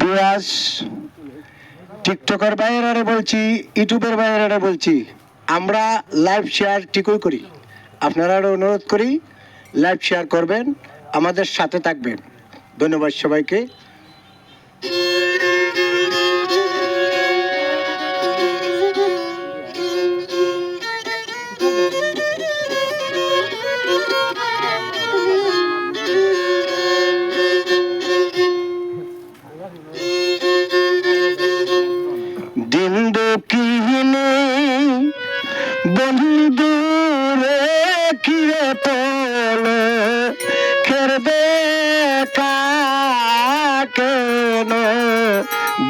বিরাজ টিকটকের বাইরে বলছি, ইউটিউবের বাইরে বলছি, আমরা লাইভ শেয়ার ঠিকই করি। আপনারা অনুরোধ করি লাইভ শেয়ার করবেন, আমাদের সাথে থাকবেন। ধন্যবাদ সবাইকে।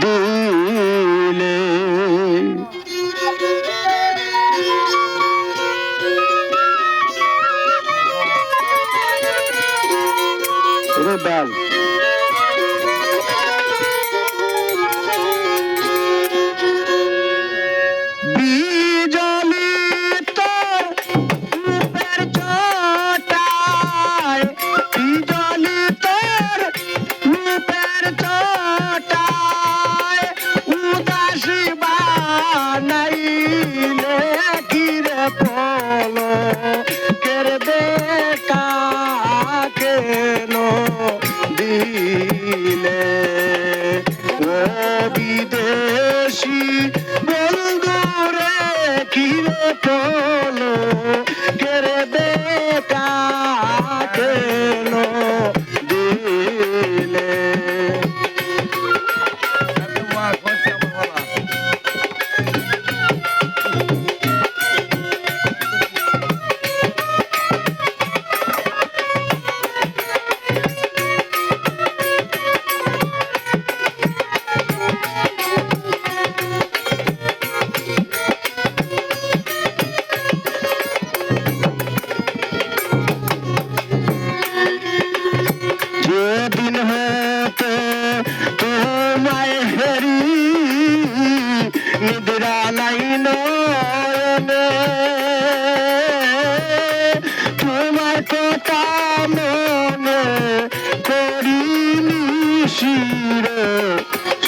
দিন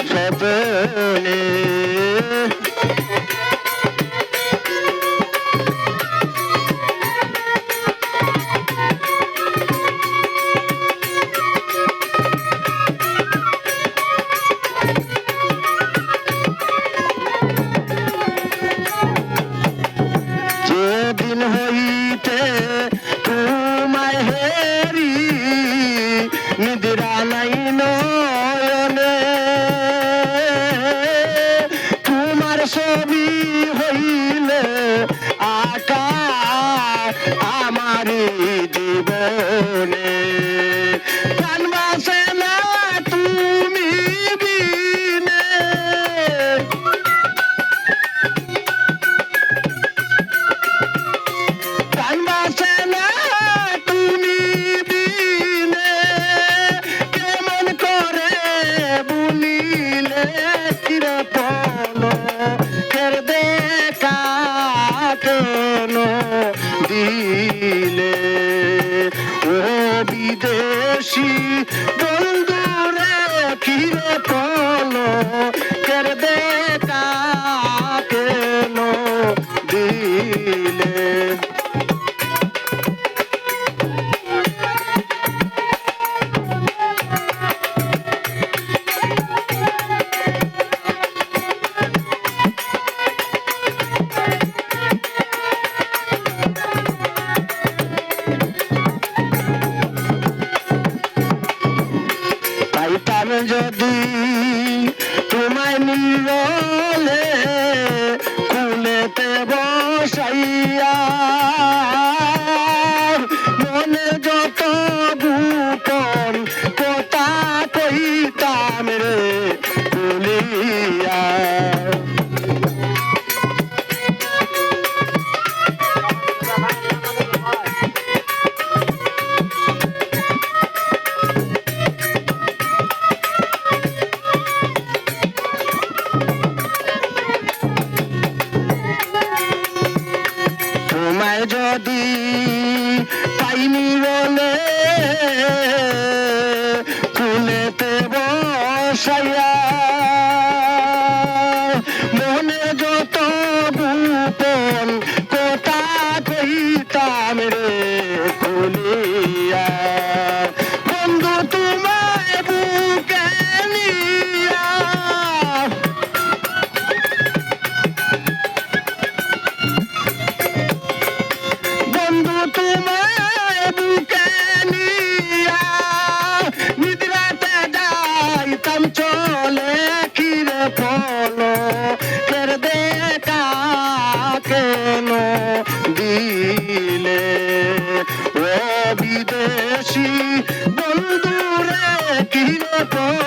সবে তার যদি বসাইয়া É depois.